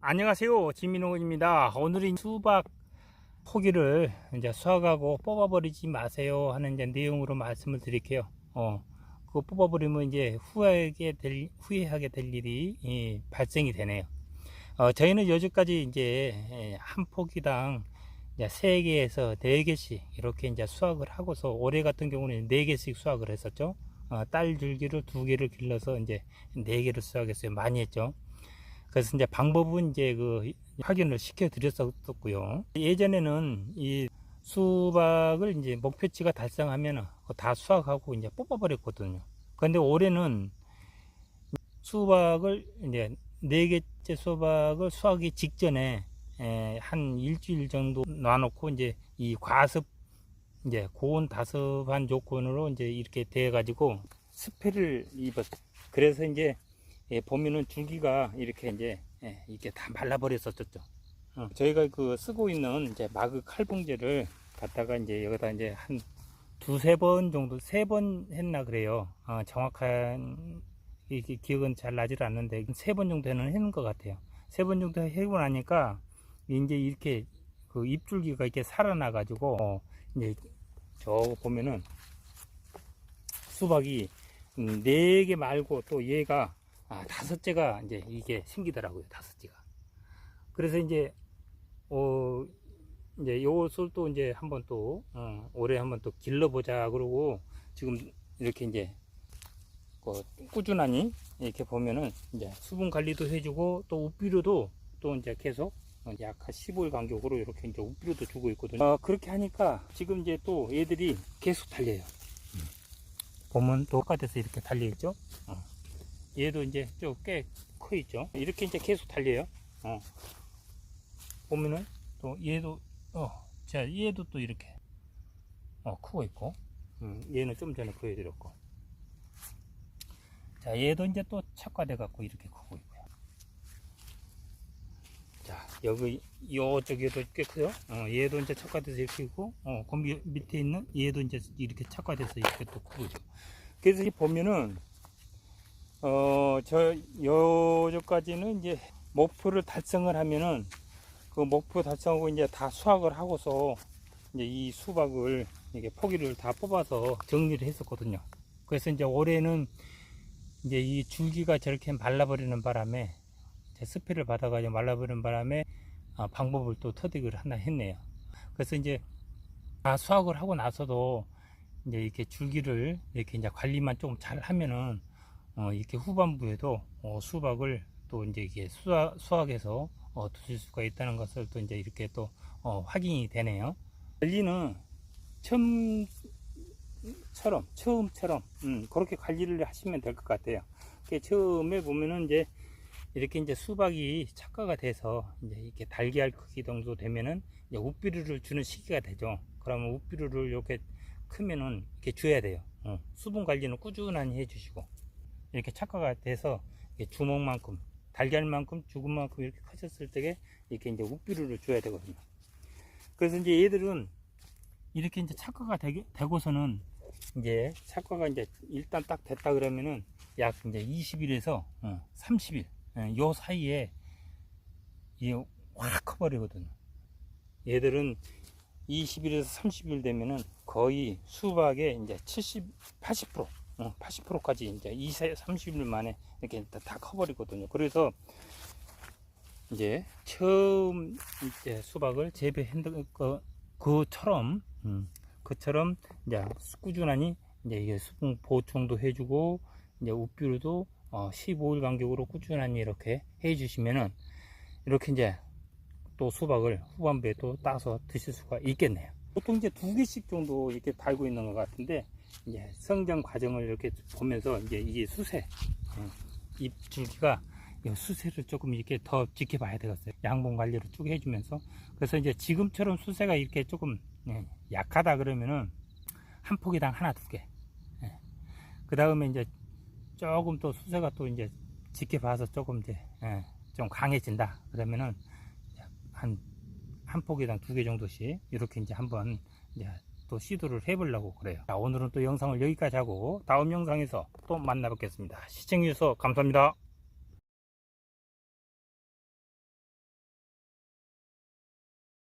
안녕하세요. 진민호입니다. 오늘은 수박 포기를 이제 수확하고 뽑아버리지 마세요 하는 이제 내용으로 말씀을 드릴게요. 어 그거 뽑아버리면 이제 후회하게 될 후회하게 될 일이 예, 발생이 되네요. 어 저희는 여지까지 이제 예, 한 포기당 이제 3개에서 4개씩 이렇게 이제 수확을 하고서 올해 같은 경우는 4개씩 수확을 했었죠. 어, 딸 줄기를 2개를 길러서 이제 4개를 수확했어요. 많이 했죠 그래서 이제 방법은 이제 그 확인을 시켜 드렸었고요. 예전에는 이 수박을 이제 목표치가 달성하면 다 수확하고 이제 뽑아버렸거든요. 그런데 올해는 수박을 이제 네 개째 수박을 수확이 직전에 에, 한 일주일 정도 놔놓고 이제 이 과습 이제 고온 다습한 조건으로 이제 이렇게 돼 가지고 스페를 입었. 그래서 이제 예, 보면은 줄기가 이렇게 이제 예, 이렇게 다 말라버렸었죠. 어, 저희가 그 쓰고 있는 이제 마그 칼봉제를 갖다가 이제 여기다 이제 한 두세 번 정도 세 번 했나 그래요. 어, 정확한 이게 기억은 잘 나질 않는데 세 번 정도는 했는 것 같아요. 세 번 정도 해고 나니까 이제 이렇게 그 잎줄기가 이렇게 살아나 가지고 어, 이제 저 보면은 수박이 음, 네개 말고 또 얘가 아, 다섯째가 이제 이게 생기더라고요. 다섯째가. 그래서 이제 어 이제 요것을 또 이제 한번 또 어, 올해 한번 또 길러보자 그러고 지금 이렇게 이제 그 꾸준하니 이렇게 보면은 이제 수분 관리도 해주고 또 우비료도 또 이제 계속 약한 15일 간격으로 이렇게 이제 우비료도 주고 있거든요. 어, 그렇게 하니까 지금 이제 또 얘들이 계속 달려요. 보면 똑같아서 이렇게 달려있죠. 어. 얘도 이제 좀 꽤 커 있죠. 이렇게 이제 계속 달려요. 어. 보면은 또 얘도 어, 자 얘도 또 이렇게 어 크고 있고, 음, 얘는 좀 전에 보여드렸고, 자 얘도 이제 또 착화돼 갖고 이렇게 크고 있고요. 자 여기 요쪽에도 꽤 크죠. 어, 얘도 이제 착화돼서 이렇게 있고, 어, 그 미- 밑에 있는 얘도 이제 이렇게 착화돼서 이렇게 또 크고 있죠. 그래서 이 보면은 어, 저, 요저까지는 이제 목표를 달성을 하면은 그 목표 달성하고 이제 다 수확을 하고서 이제 이 수박을 이게 포기를 다 뽑아서 정리를 했었거든요. 그래서 이제 올해는 이제 이 줄기가 저렇게 말라버리는 바람에 제 스페를 받아가지고 말라버리는 바람에 아, 방법을 또 터득을 하나 했네요. 그래서 이제 다 수확을 하고 나서도 이제 이렇게 줄기를 이렇게 이제 관리만 좀잘 하면은 어, 이렇게 후반부에도 어, 수박을 또 이제 이게 수확, 수확해서 어, 드실 수가 있다는 것을 또 이제 이렇게 또 어, 확인이 되네요. 관리는 처음처럼 처음처럼 음, 그렇게 관리를 하시면 될 것 같아요. 처음에 보면은 이제 이렇게 이제 수박이 착화가 돼서 이제 이렇게 달걀 크기 정도 되면은 이제 우비류를 주는 시기가 되죠. 그러면 우비류를 이렇게 크면은 이렇게 줘야 돼요. 어, 수분 관리는 꾸준히 해주시고 이렇게 착화가 돼서 주먹만큼 달걀만큼 죽은만큼 이렇게 커졌을 때에 이렇게 이제 우비류를 줘야 되거든요. 그래서 이제 얘들은 이렇게 이제 착화가 되게, 되고서는 이제 착화가 이제 일단 딱 됐다 그러면은 약 이제 20일에서 어, 30일 예, 요 사이에 이게 확 커버리거든요. 얘들은 20일에서 30일 되면은 거의 수박의 이제 70, 80% 어, 80%까지 이제 2, 30일 만에 이렇게 다, 다 커버리거든요. 그래서 이제 처음 이제 수박을 재배한 거 그처럼 음, 그처럼 이제 꾸준하니 이제 이게 수분 보충도 해주고 이제 우비료도 어, 15일 간격으로 꾸준하니 이렇게 해주시면은 이렇게 이제 또 수박을 후반부에 또 따서 드실 수가 있겠네요. 보통 이제 두 개씩 정도 이렇게 달고 있는 것 같은데 이제 성장 과정을 이렇게 보면서 이제 이게 수세 어, 잎 줄기가 이 수세를 조금 이렇게 더 지켜봐야 되겠어요. 양분 관리를 쭉 해주면서 그래서 이제 지금처럼 수세가 이렇게 조금 예, 약하다 그러면은 한 포기당 하나 두 개. 그 다음에 이제 조금 또 수세가 또 이제 지켜봐서 조금 이제 예, 좀 강해진다 그러면은 한 한 포기당 두 개 정도씩 이렇게 이제 한번 이제 또 시도를 해보려고 그래요. 자, 오늘은 또 영상을 여기까지 하고 다음 영상에서 또 만나 뵙겠습니다. 시청해주셔서 감사합니다.